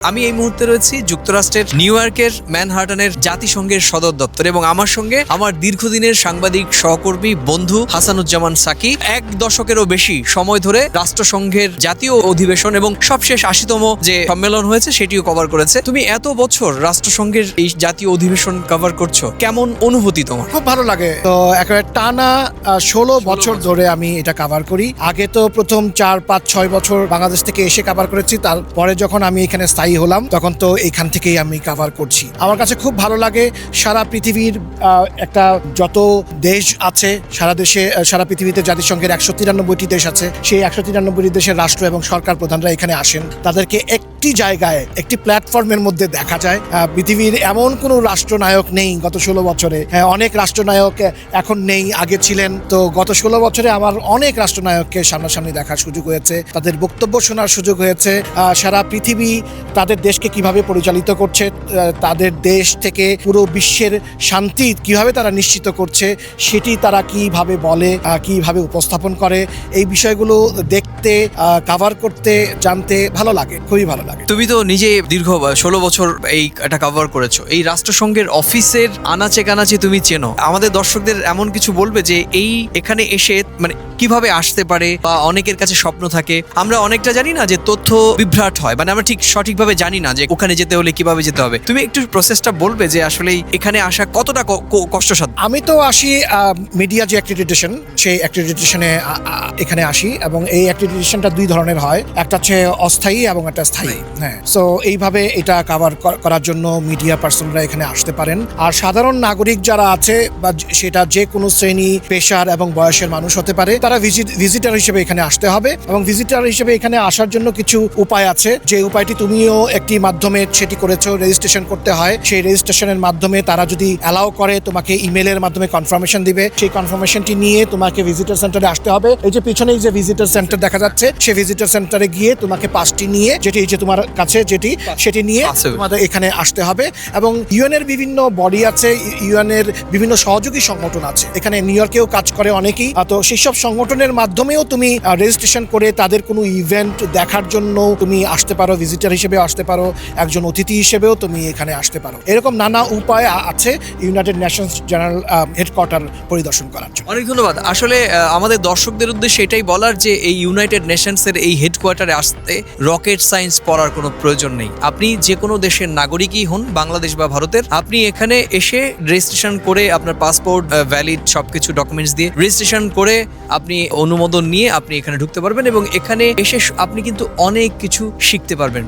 আমি এই মুহূর্তে রয়েছি যুক্তরাষ্ট্রের নিউ ইয়র্কের ম্যানহাটনের জাতিসংঘের সদর দপ্তর এবং আমার সঙ্গে আমার দীর্ঘদিনের সাংবাদিক সহকর্মী বন্ধু হাসানুজ্জামান সাকি এক দশকেরও বেশি সময় ধরে রাষ্ট্রসংঘের জাতীয় অধিবেশন এবং সবশেষ আশিতম যে সম্মেলন হয়েছে সেটিও কভার করেছে। তুমি এত বছর রাষ্ট্রসংঘের এই জাতীয় অধিবেশন কভার করছ কেমন অনুভূতি তোমার? খুব ভালো লাগে। তো একেবারে টানা ষোলো বছর ধরে আমি এটা কভার করি। আগে তো প্রথম চার পাঁচ ছয় বছর বাংলাদেশ থেকে এসে কভার করেছি তারপরে যখন আমি এখানে স্থায়ী হলাম, তখন তো এখান থেকেই আমি কাভার করছি। আমার কাছে খুব ভালো লাগে সারা পৃথিবীর একটা যত দেশ আছে, সারা দেশে সারা পৃথিবীতে জাতিসংঘের একশো তিরানব্বইটি দেশ আছে। সেই একশো তিরানব্বইটি দেশের রাষ্ট্র এবং সরকার প্রধানরা এখানে আসেন। তাদেরকে একটি জায়গায়, একটি প্ল্যাটফর্মের মধ্যে দেখা যায়। পৃথিবীর এমন কোনো রাষ্ট্রনায়ক নেই গত ষোলো বছরে। অনেক রাষ্ট্রনায়ক এখন নেই, আগে ছিলেন। তো গত ষোলো বছরে আমার অনেক রাষ্ট্রনায়ককে সামনাসামনি দেখার সুযোগ হয়েছে। তাদের বক্তব্য শোনার সুযোগ হয়েছে। সারা পৃথিবী তাদের দেশকে কীভাবে পরিচালিত করছে তাদের দেশ থেকে পুরো বিশ্বের শান্তি কীভাবে তারা নিশ্চিত করছে, সেটি তারা কীভাবে বলে কীভাবে উপস্থাপন করে, এই বিষয়গুলো দেখতে কাভার করতে, জানতে ভালো লাগে। খুবই ভালো লাগে। তুমি তো নিজে দীর্ঘ ষোলো বছর এই এটা কভার করেছ। এই রাষ্ট্রসংঘের অফিসের আনাচে কানাচে তুমি চেনো। আমাদের দর্শকদের এমন কিছু বলবে যে এই এখানে এসে মানে কীভাবে আসতে পারে বা অনেকের কাছে স্বপ্ন থাকে আমরা অনেকটা জানি না যে তথ্য বিভ্রাট হয় মানে আমরা ঠিক সঠিকভাবে জানি না যে ওখানে যেতে হলে কীভাবে যেতে হবে। তুমি একটু প্রসেসটা বলবে যে আসলে এখানে আসা কতটা কষ্টসাধ্য? আমি তো আসি মিডিয়া যে অ্যাক্রিডিটেশন সেই অ্যাক্রিডিটেশনে এখানে আসি এবং এই অ্যাক্রিডিটেশনটা দুই ধরনের হয়। একটা হচ্ছে অস্থায়ী এবং একটা স্থায়ী। হ্যাঁ সো এইভাবে এটা কাভার করার জন্য মিডিয়া পার্সনরা এখানে আসতে পারেন। আর সাধারণ নাগরিক যারা আছে বা সেটা যে কোনো শ্রেণি পেশার এবং বয়সের মানুষ হতে পারে তারা ভিজিট ভিজিটার হিসেবে এখানে আসতে হবে এবং ভিজিটার হিসেবে এখানে আসার জন্য কিছু উপায় আছে। যে উপায়টি তুমিও একটি মাধ্যমে সেটি করেছ রেজিস্ট্রেশন করতে হয়। সেই রেজিস্ট্রেশনের মাধ্যমে তারা যদি অ্যালাউ করে তোমাকে ইমেলের মাধ্যমে কনফার্মেশন দিবে। সেই কনফার্মেশনটি নিয়ে তোমাকে ভিজিটার সেন্টারে আসতে হবে। এই যে পিছনেই যে ভিজিটার সেন্টার দেখা যাচ্ছে সেই ভিজিটার সেন্টারে গিয়ে তোমাকে পাসটি নিয়ে যেটি এই যে তোমার কাছে যেটি সেটি নিয়ে তোমাদের এখানে আসতে হবে এবং ইউএন এর বিভিন্ন বডি আছে ইউএন এর বিভিন্ন সহযোগী সংগঠন আছে। এখানে নিউ ইয়র্কেও কাজ করে অনেকেই। তো সেই সব সংগঠনের মাধ্যমেও তুমি রেজিস্ট্রেশন করে তাদের কোনো ইভেন্ট দেখার জন্য তুমি আসতে পারো ভিজিটার হিসেবে আসতে পারো, একজন অতিথি হিসেবেও তুমি এখানে আসতে পারো। এরকম নানা উপায় আছে ইউনাইটেড নেশনস জেনারেল হেডকোয়ার্টার পরিদর্শন করার জন্য। অনেক ধন্যবাদ। আসলে আমাদের দর্শকদের উদ্দেশ্যে এটাই বলার যে এই ইউনাইটেড নেশনসের এই হেডকোয়ার্টারে আসতে রকেট সায়েন্স পড়ার কোনো প্রয়োজন নেই। আপনি যে কোনো দেশের নাগরিকই হন, বাংলাদেশ বা ভারতের, আপনি এখানে এসে রেজিস্ট্রেশন করে আপনার পাসপোর্ট ভ্যালিড সবকিছু ডকুমেন্টস দিয়ে রেজিস্ট্রেশন করে আপনি অনুমোদন নিয়ে আপনি এখানে ঢুকতে পারবেন এবং এখানে এসে আপনি কিন্তু অনেক কিছু শিখতে পারবেন।